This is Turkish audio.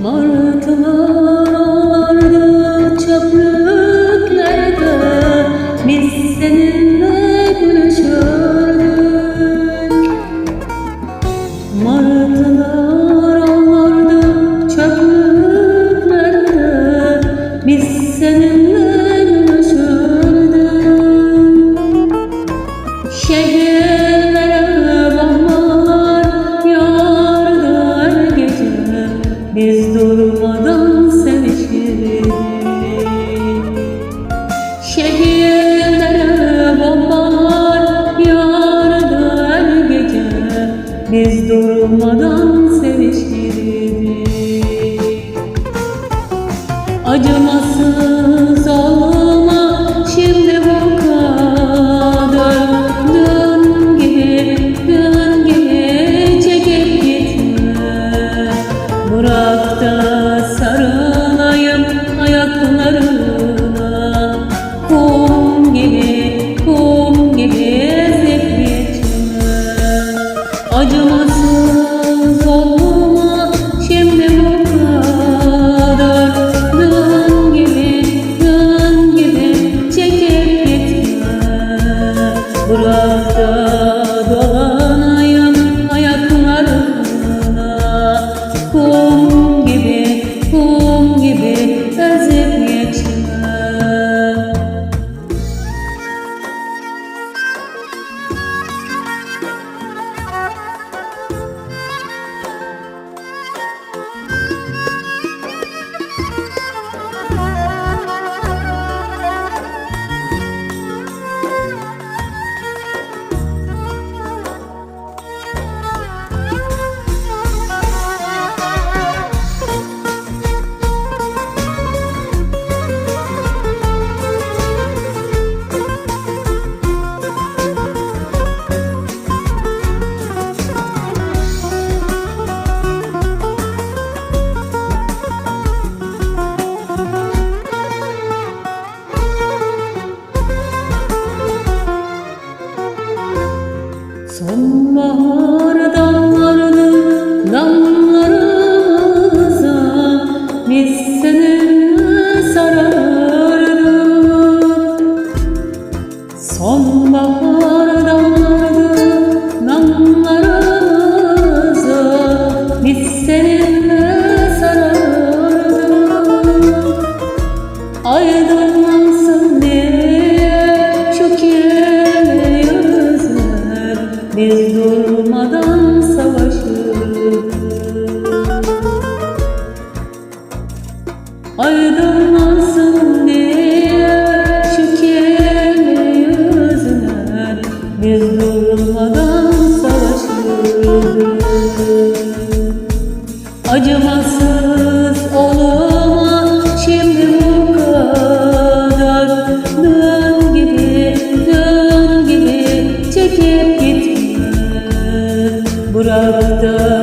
More. Biz durmadan sevişirdik Acımasız Acımasız Burada